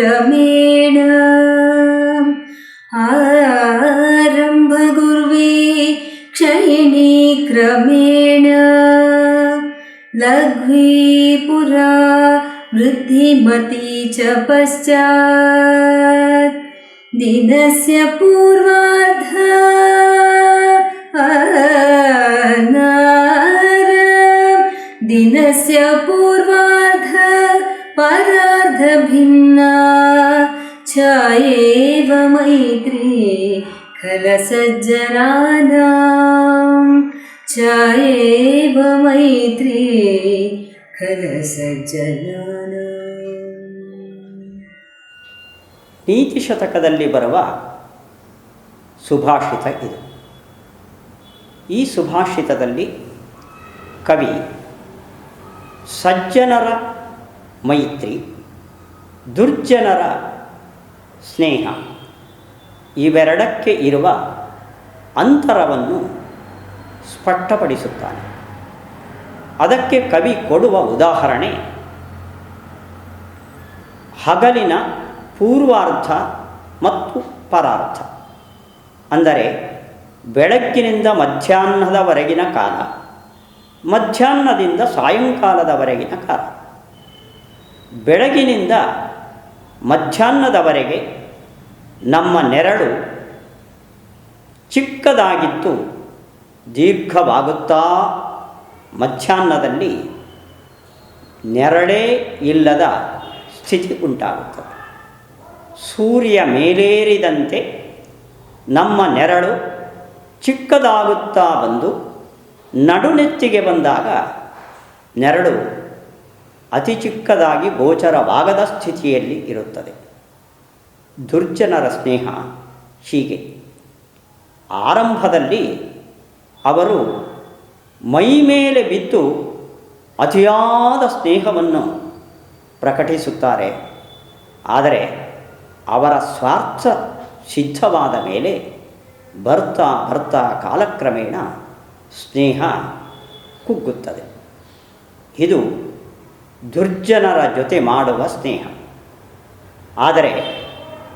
क्रमेण आरम्भगुर्वी क्षयिणी क्रमेण। लघ्वी पुरा वृद्धिमती च पश्चात्। दिनस्य पूर्वार्ध दिनस्य पूर्व परार्धभिन्ना च एव मैत्री खलसज्जनानां च एव मैत्री खलसज्जनानाम् ನೀತಿ ಶತಕದಲ್ಲಿ ಬರುವ ಸುಭಾಷಿತ ಇದು ಈ ಸುಭಾಷಿತದಲ್ಲಿ ಕವಿ ಸಜ್ಜನರ ಮೈತ್ರಿ ದುರ್ಜನರ ಸ್ನೇಹ. ಇವೆರಡಕ್ಕೆ ಇರುವ ಅಂತರವನ್ನು ಸ್ಪಷ್ಟಪಡಿಸುತ್ತಾನೆ. ಅದಕ್ಕೆ ಕವಿ ಕೊಡುವ ಉದಾಹರಣೆ, ಹಗಲಿನ ಪೂರ್ವಾರ್ಧ ಮತ್ತು ಪರಾರ್ಥ ಅಂದರೆ ಬೆಳಗ್ಗಿನಿಂದ ಮಧ್ಯಾಹ್ನದವರೆಗಿನ ಕಾಲ, ಮಧ್ಯಾಹ್ನದಿಂದ ಸಾಯಂಕಾಲದವರೆಗಿನ ಕಾಲ. ಬೆಳಗಿನಿಂದ ಮಧ್ಯಾಹ್ನದವರೆಗೆ ನಮ್ಮ ನೆರಳು ಚಿಕ್ಕದಾಗಿತ್ತು, ದೀರ್ಘವಾಗುತ್ತಾ, ಮಧ್ಯಾಹ್ನದಲ್ಲಿ ನೆರಳೇ ಇಲ್ಲದ ಸ್ಥಿತಿ ಉಂಟಾಗುತ್ತದೆ. ಸೂರ್ಯ ಮೇಲೇರಿದಂತೆ ನಮ್ಮ ನೆರಳು ಚಿಕ್ಕದಾಗುತ್ತಾ ಬಂದು ನಡುನೆತ್ತಿಗೆ ಬಂದಾಗ ನೆರಳು ಅತಿ ಚಿಕ್ಕದಾಗಿ ಗೋಚರವಾಗದ ಸ್ಥಿತಿಯಲ್ಲಿ ಇರುತ್ತದೆ. ದುರ್ಜನರ ಸ್ನೇಹ ಹೀಗೆ. ಆರಂಭದಲ್ಲಿ ಅವರು ಮೈ ಮೇಲೆ ಬಿದ್ದು ಅತಿಯಾದ ಸ್ನೇಹವನ್ನು ಪ್ರಕಟಿಸುತ್ತಾರೆ. ಆದರೆ ಅವರ ಸ್ವಾರ್ಥ ಸಿದ್ಧವಾದ ಮೇಲೆ ಬರ್ತಾ ಬರ್ತಾ ಕಾಲಕ್ರಮೇಣ ಸ್ನೇಹ ಕುಗ್ಗುತ್ತದೆ. ಇದು ದುರ್ಜನರ ಜೊತೆ ಮಾಡುವ ಸ್ನೇಹ. ಆದರೆ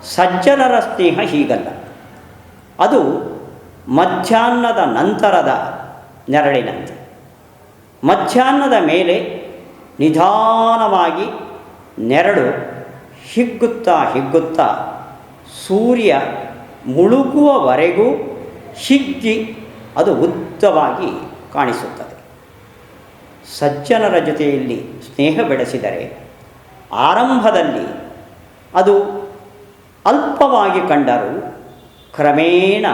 ಸಜ್ಜನರ ಸ್ನೇಹ ಹೀಗಲ್ಲ. ಅದು ಮಧ್ಯಾಹ್ನದ ನಂತರದ ನೆರಳಿನಂತೆ. ಮಧ್ಯಾಹ್ನದ ಮೇಲೆ ನಿಧಾನವಾಗಿ ನೆರಳು ಹಿಗ್ಗುತ್ತಾ ಹಿಗ್ಗುತ್ತಾ ಸೂರ್ಯ ಮುಳುಗುವವರೆಗೂ ಹಿಗ್ಗಿ ಅದು ಉದ್ದವಾಗಿ ಕಾಣಿಸುತ್ತದೆ. ಸಜ್ಜನರ ಜೊತೆಯಲ್ಲಿ ಸ್ನೇಹ ಬೆಳೆಸಿದರೆ ಆರಂಭದಲ್ಲಿ ಅದು ಅಲ್ಪವಾಗಿ ಕಂಡರೂ ಕ್ರಮೇಣ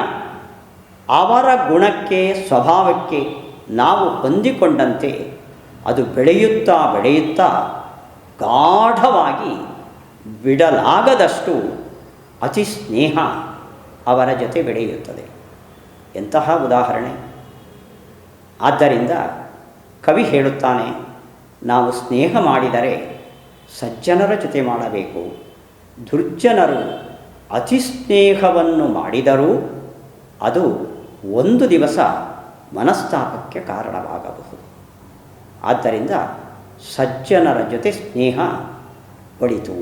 ಅವರ ಗುಣಕ್ಕೆ, ಸ್ವಭಾವಕ್ಕೆ ನಾವು ಹೊಂದಿಕೊಂಡಂತೆ ಅದು ಬೆಳೆಯುತ್ತಾ ಬೆಳೆಯುತ್ತಾ ಗಾಢವಾಗಿ ಬಿಡಲಾಗದಷ್ಟು ಅತಿ ಸ್ನೇಹ ಅವರ ಜೊತೆ ಬೆಳೆಯುತ್ತದೆ. ಎಂತಹ ಉದಾಹರಣೆ. ಆದ್ದರಿಂದ ಕವಿ ಹೇಳುತ್ತಾನೆ, ನಾವು ಸ್ನೇಹ ಮಾಡಿದರೆ ಸಜ್ಜನರ ಜೊತೆ ಮಾಡಬೇಕು. ದುರ್ಜನರು ಅತಿ ಸ್ನೇಹವನ್ನು ಮಾಡಿದರೂ ಅದು ಒಂದು ದಿವಸ ಮನಸ್ತಾಪಕ್ಕೆ ಕಾರಣವಾಗಬಹುದು. ಆದ್ದರಿಂದ ಸಜ್ಜನರ ಜೊತೆ ಸ್ನೇಹ ಒಳಿತು